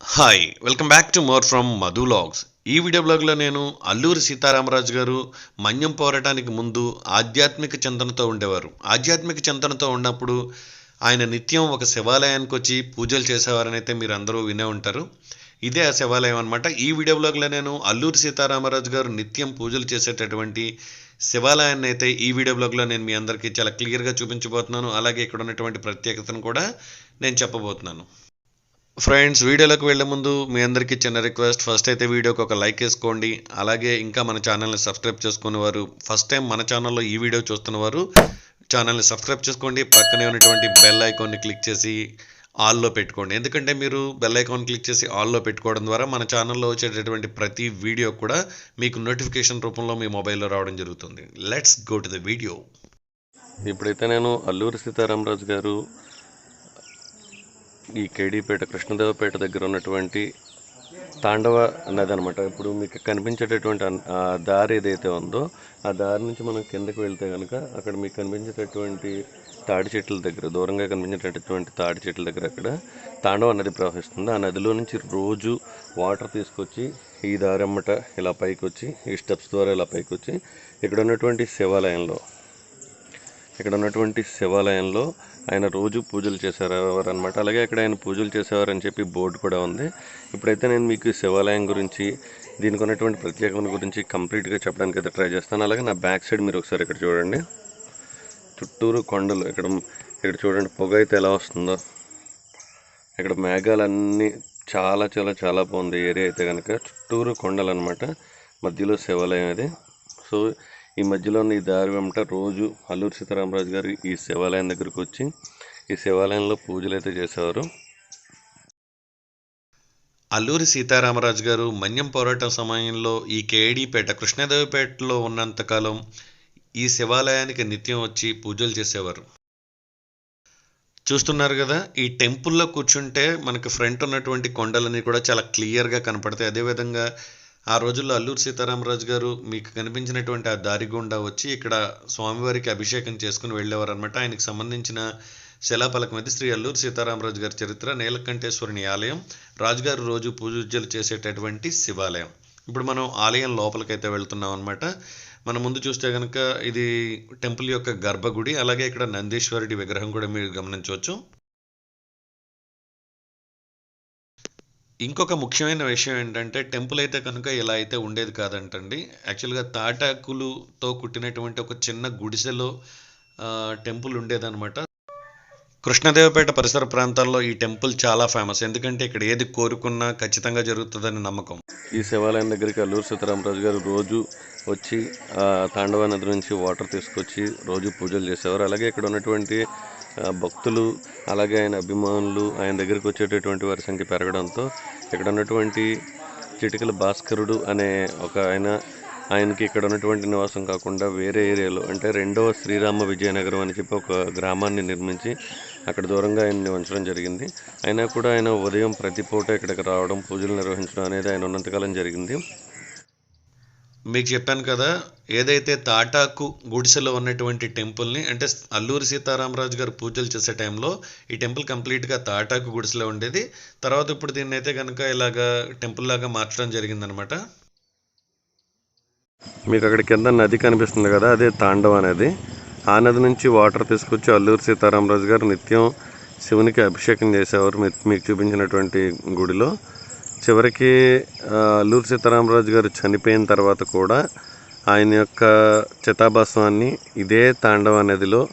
Hi welcome back to more from Madhu vlogs ఈ video బ్లాగ్లో నేను అల్లూరి సీతారామరాజు గారు మన్యం పోరాటానికి ముందు ఆధ్యాత్మిక చింతనతో ఉండేవారు. ఆధ్యాత్మిక చింతనతో ఉన్నప్పుడు ఆయన నిత్యం ఒక శివాలయానికి వచ్చి పూజలు చేసేవారని అయితే మీరు అందరూ వినే ఉంటారు. ఇదే ఆ శివాలయం అనమాట ఈ వీడియో బ్లాగ్లో నేను అల్లూరి సీతారామరాజు గారు నిత్యం పూజలు చేసేటటువంటి శివాలయాన్ని అయితే ఈ వీడియో బ్లాగ్లో నేను మీ అందరికీ చాలా క్లియర్గా చూపించబోతున్నాను. అలాగే ఇక్కడ ఉన్నటువంటి ప్రత్యేకతను కూడా నేను చెప్పబోతున్నాను. ఫ్రెండ్స్ వీడియోలోకి వెళ్ళే ముందు మీ అందరికీ చిన్న రిక్వెస్ట్. ఫస్ట్ అయితే వీడియోకి ఒక లైక్ వేసుకోండి. అలాగే ఇంకా మన ఛానల్ని సబ్స్క్రైబ్ చేసుకునేవారు ఫస్ట్ టైం మన ఛానల్లో ఈ వీడియో చూస్తున్నవారు ఛానల్ని సబ్స్క్రైబ్ చేసుకోండి. పక్కనే ఉన్నటువంటి బెల్ ఐకాన్ని క్లిక్ చేసి ఆల్లో పెట్టుకోండి. ఎందుకంటే మీరు బెల్ ఐకాన్ క్లిక్ చేసి ఆల్లో పెట్టుకోవడం ద్వారా మన ఛానల్లో వచ్చేటటువంటి ప్రతి వీడియో కూడా మీకు నోటిఫికేషన్ రూపంలో మీ మొబైల్లో రావడం జరుగుతుంది. Let's go to the video ఇప్పుడైతే నేను అల్లూరి సీతారామరాజు గారు ఈ కేడీపేట కృష్ణదేవపేట దగ్గర ఉన్నటువంటి తాండవ నది అనమాట ఇప్పుడు మీకు కనిపించేటటువంటి ఆ దారి ఏదైతే ఉందో ఆ దారి నుంచి మనం కిందకి వెళ్తే కనుక అక్కడ మీకు కనిపించేటటువంటి తాడి చెట్ల దగ్గర దూరంగా కనిపించేటటువంటి తాడి చెట్ల దగ్గర అక్కడ తాండవ నది ప్రవహిస్తుంది. ఆ నదిలో నుంచి రోజు వాటర్ తీసుకొచ్చి ఈ దారి అమ్మట ఇలా పైకి వచ్చి ఈ స్టెప్స్ ద్వారా ఇలా పైకి వచ్చి ఇక్కడ ఉన్నటువంటి శివాలయంలో ఇక్కడ ఉన్నటువంటి శివాలయంలో ఆయన రోజు పూజలు చేసేవారు అనమాట అలాగే ఇక్కడ ఆయన పూజలు చేసేవారు అని చెప్పి బోర్డు కూడా ఉంది. ఇప్పుడైతే నేను మీకు శివాలయం గురించి దీనికి ఉన్నటువంటి ప్రత్యేకమైన గురించి కంప్లీట్గా చెప్పడానికి అయితే ట్రై చేస్తాను. అలాగే నా బ్యాక్ సైడ్ మీరు ఒకసారి ఇక్కడ చూడండి. చుట్టూరు కొండలు ఇక్కడ ఇక్కడ చూడండి పొగ అయితే ఎలా వస్తుందో. ఇక్కడ మేఘాలన్నీ చాలా చాలా చాలా బాగుంది. ఏరియా అయితే కనుక చుట్టూరు కొండలు అనమాట మధ్యలో శివాలయం అది. సో ఈ మధ్యలో ఈ దారి వెంట రోజు అల్లూరు సీతారామరాజు గారు ఈ శివాలయం దగ్గరికి వచ్చి ఈ శివాలయంలో పూజలు అయితే చేసేవారు. అల్లూరి సీతారామరాజు గారు మన్యం పోరాటం సమయంలో ఈ కేడీపేట కృష్ణదేవిపేటలో ఉన్నంతకాలం ఈ శివాలయానికి నిత్యం వచ్చి పూజలు చేసేవారు. చూస్తున్నారు కదా ఈ టెంపుల్లో కూర్చుంటే మనకు ఫ్రంట్ ఉన్నటువంటి కొండలన్నీ కూడా చాలా క్లియర్గా కనపడతాయి. అదేవిధంగా ఆ రోజుల్లో అల్లూరు సీతారామరాజు గారు మీకు కనిపించినటువంటి ఆ దారి గుండా వచ్చి ఇక్కడ స్వామివారికి అభిషేకం చేసుకుని వెళ్ళేవారు అనమాట ఆయనకు సంబంధించిన శిలాఫలకం ఇది శ్రీ అల్లూరు సీతారామరాజు గారి చరిత్ర నీలకంఠేశ్వరుని ఆలయం రాజుగారు రోజు పూజలు చేసేటటువంటి శివాలయం. ఇప్పుడు మనం ఆలయం లోపలికైతే వెళ్తున్నాం అనమాట మన ముందు చూస్తే కనుక ఇది టెంపుల్ యొక్క గర్భగుడి అలాగే ఇక్కడ నందీశ్వరుడి విగ్రహం కూడా మీరు గమనించవచ్చు. ఇంకొక ముఖ్యమైన విషయం ఏంటంటే టెంపుల్ అయితే కనుక ఇలా అయితే ఉండేది కాదంటండి. యాక్చువల్గా తాటాకులతో కుట్టినటువంటి ఒక చిన్న గుడిసెలో టెంపుల్ ఉండేదన్నమాట. కృష్ణదేవపేట పరిసర ప్రాంతాల్లో ఈ టెంపుల్ చాలా ఫేమస్. ఎందుకంటే ఇక్కడ ఏది కోరుకున్నా ఖచ్చితంగా జరుగుతుందని నమ్మకం. ఈ శివాలయం దగ్గరికి అల్లూరు సీతారామరాజు గారు రోజు వచ్చి తాండవ నది నుంచి వాటర్ తీసుకొచ్చి రోజు పూజలు చేసేవారు. అలాగే ఇక్కడ ఉన్నటువంటి భక్తులు అలాగే ఆయన అభిమానులు ఆయన దగ్గరికి వచ్చేటటువంటి వారి సంఖ్య పెరగడంతో ఇక్కడ ఉన్నటువంటి చిటికల భాస్కరుడు అనే ఒక ఆయన ఆయనకి ఇక్కడ ఉన్నటువంటి నివాసం కాకుండా వేరే ఏరియాలో అంటే రెండవ శ్రీరామ విజయనగరం అని చెప్పి ఒక గ్రామాన్ని నిర్మించి అక్కడ దూరంగా ఆయన్ని ఉంచడం జరిగింది. అయినా కూడా ఆయన ఉదయం ప్రతి పూట ఇక్కడికి రావడం పూజలు నిర్వహించడం అనేది ఆయన ఉన్నంతకాలం జరిగింది. మీకు చెప్పాను కదా ఏదైతే తాటాకు గుడిసెలో ఉన్నటువంటి టెంపుల్ని అంటే అల్లూరి సీతారామరాజు గారు పూజలు చేసే టైంలో ఈ టెంపుల్ కంప్లీట్గా తాటాకు గుడిసెలో ఉండేది. తర్వాత ఇప్పుడు దీన్ని అయితే కనుక ఇలాగా టెంపుల్ లాగా మార్చడం జరిగిందనమాట. మీకు అక్కడ కింద నది కనిపిస్తుంది కదా అదే తాండవ అనేది. ఆ నది నుంచి వాటర్ తీసుకొచ్చి అల్లూరి సీతారామరాజు గారు నిత్యం శివునికి అభిషేకం చేసేవారు మీకు చూపించినటువంటి గుడిలో. చివరికి అల్లూరు సీతారామరాజు గారు చనిపోయిన తర్వాత కూడా ఆయన యొక్క చితాభాస్వాన్ని ఇదే తాండవ నదిలో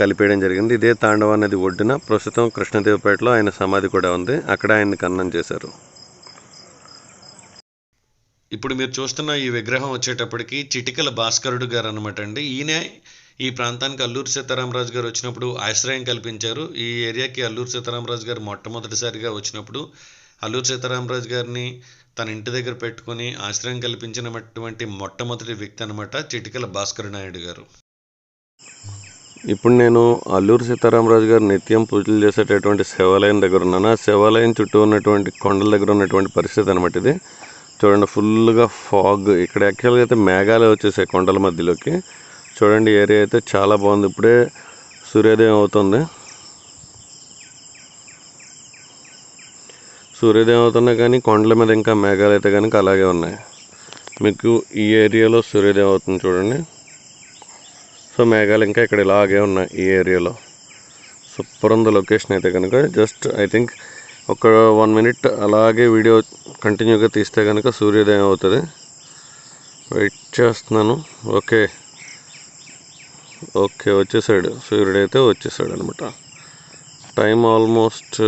కలిపేయడం జరిగింది. ఇదే తాండవ నది ఒడ్డున ప్రస్తుతం కృష్ణదేవపేటలో ఆయన సమాధి కూడా ఉంది. అక్కడ ఆయన్ని ఖననం చేశారు. ఇప్పుడు మీరు చూస్తున్న ఈ విగ్రహం వచ్చేటప్పటికి చిటికల భాస్కరుడు గారు అనమాట అండి. ఈయన ఈ ప్రాంతానికి అల్లూరు సీతారామరాజు గారు వచ్చినప్పుడు ఆశ్రయం కల్పించారు. ఈ ఏరియాకి అల్లూరు సీతారామరాజు గారు మొట్టమొదటిసారిగా వచ్చినప్పుడు అల్లూరి సీతారామరాజు గారిని తన ఇంటి దగ్గర పెట్టుకొని ఆశ్రయం కల్పించినటువంటి మొట్టమొదటి వ్యక్తి అనమాట చిటికల భాస్కర నాయుడు గారు. ఇప్పుడు నేను అల్లూరి సీతారామరాజు గారు నిత్యం పూజలు చేసేటటువంటి శివాలయం దగ్గర ఉన్నాను. ఆ శివాలయం చుట్టూ ఉన్నటువంటి కొండల దగ్గర ఉన్నటువంటి పరిస్థితి అనమాట ఇది. చూడండి ఫుల్గా ఫాగ్. ఇక్కడ యాక్చువల్గా అయితే మేఘాలే వచ్చేసాయి కొండల మధ్యలోకి. చూడండి ఏరియా అయితే చాలా బాగుంది. ఇప్పుడే సూర్యోదయం అవుతుంది. సూర్యోదయం అవుతున్నా కానీ కొండల మీద ఇంకా మేఘాలు అయితే కనుక అలాగే ఉన్నాయి. మీకు ఈ ఏరియాలో సూర్యోదయం అవుతుంది చూడండి. సో మేఘాలు ఇంకా ఇక్కడ ఇలాగే ఉన్నాయి ఈ ఏరియాలో. సూపర్ ఉంది లొకేషన్ అయితే కనుక జస్ట్ ఐ థింక్ ఒక వన్ మినిట్ అలాగే వీడియో కంటిన్యూగా తీస్తే కనుక సూర్యోదయం అవుతుంది. వెయిట్ చేస్తున్నాను. ఓకే. ఓకే వచ్చేసాడు. సూర్యుడు అయితే వచ్చేసాడు అనమాట time almost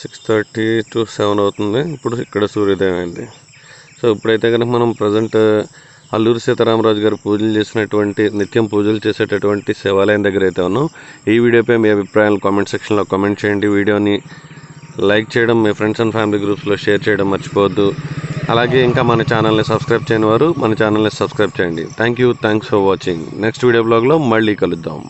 six thirty to seven అవుతుంది. ఇప్పుడు ఇక్కడ సూర్యోదయం అయింది. సో ఇప్పుడైతే కనుక మనం ప్రజెంట్ అల్లూరి సీతారామరాజు గారు పూజలు చేసినటువంటి నిత్యం పూజలు చేసేటటువంటి శివాలయం దగ్గర అయితే ఉన్నాం. ఈ వీడియోపై మీ అభిప్రాయాలు కామెంట్ సెక్షన్లో కామెంట్ చేయండి. వీడియోని లైక్ చేయడం మీ ఫ్రెండ్స్ అండ్ ఫ్యామిలీ గ్రూప్స్లో షేర్ చేయడం మర్చిపోవద్దు. అలాగే ఇంకా మన ఛానల్ని సబ్స్క్రైబ్ చేయని వారు మన ఛానల్ని సబ్స్క్రైబ్ చేయండి. Thank you thanks for watching next video బ్లాగ్లో మళ్ళీ కలుద్దాం.